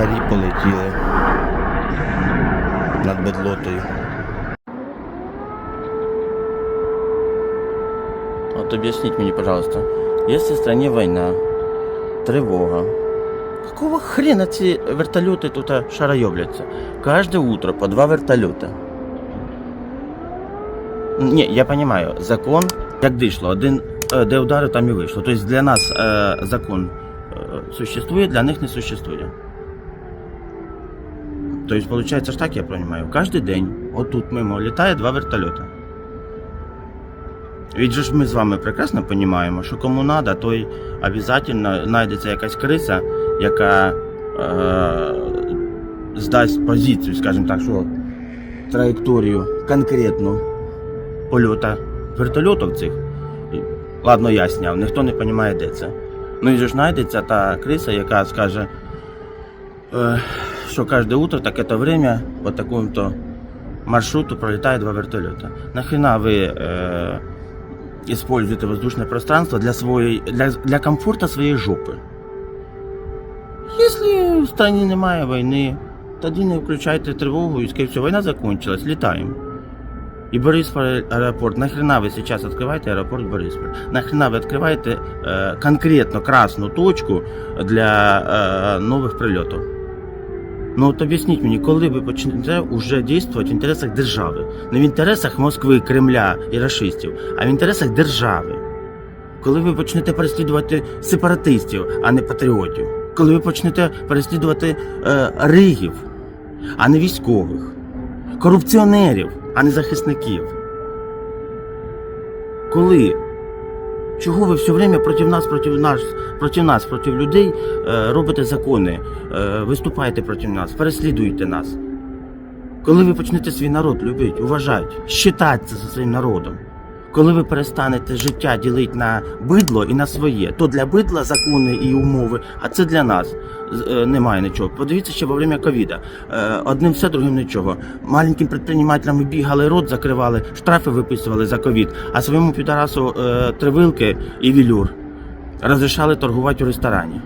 Царі полетіли над бедлотою. Вот объясните мне, пожалуйста, если в стране война, тревога, какого хрена ці вертольоти тут а, шарайобляться? Каждое утро по два вертольота. Ні, я понимаю, закон, як дійшло, один, е, де удари, там і вийшло. Тобто для нас е, закон е, существує, для них не существує. Тобто, виходить ж так, я розумію, кожен день отут мимо літає два вертольоти. Ведь же ж ми з вами прекрасно розуміємо, що кому треба, той обов'язково знайдеться якась криса, яка е, здасть позицію, скажімо так, що траєкторію конкретну польота вертольотів цих. Ладно, я ніхто не розуміє, де це. Ну і ж знайдеться та криса, яка скаже, е, що кожне утро, так це время по такому-то маршруту пролітає два вертольота. Нахрена ви е, используєте воздушне пространство для, своєї, для, для комфорту своєї жопи? Якщо в страні немає війни, тоді не включайте тривогу і скажіть, все, війна закончилась, літаємо. И Борисполь аэропорт. Нахрена вы сейчас открываете аэропорт Борисполь? Нахрена вы открываете э, конкретно красную точку для э, нових прильотів? Ну от об'ясніть мені, коли ви почнете вже діяти в інтересах держави. Не в інтересах Москви, Кремля і расистів, а в інтересах держави. Коли ви почнете переслідувати сепаратистів, а не патріотів. Коли ви почнете переслідувати е, ригів, а не військових корупціонерів, а не захисників. Коли? Чого ви все время проти нас, проти нас, проти нас, проти людей е, робите закони, е, виступаєте проти нас, переслідуєте нас? Коли ви почнете свій народ любити, уважати, вважати за своїм народом? Коли ви перестанете життя ділити на бидло і на своє, то для бидла закони і умови, а це для нас е, немає нічого. Подивіться ще во время ковіда. Е, Одним все, другим нічого. Маленьким підприємцям бігали рот, закривали, штрафи виписували за ковід, а своєму підарасу е, тривилки і вілюр розрішали торгувати у ресторані.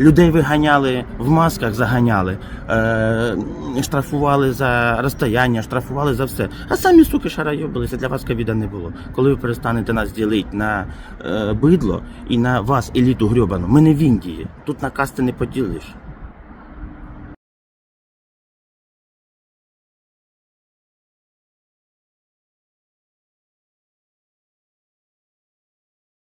Людей виганяли в масках, заганяли, е, штрафували за розстояння, штрафували за все. А самі суки шарайобилися, для вас ковіда не було. Коли ви перестанете нас ділити на е, бидло і на вас, еліту грьобану, ми не в Індії. Тут на касти не поділиш.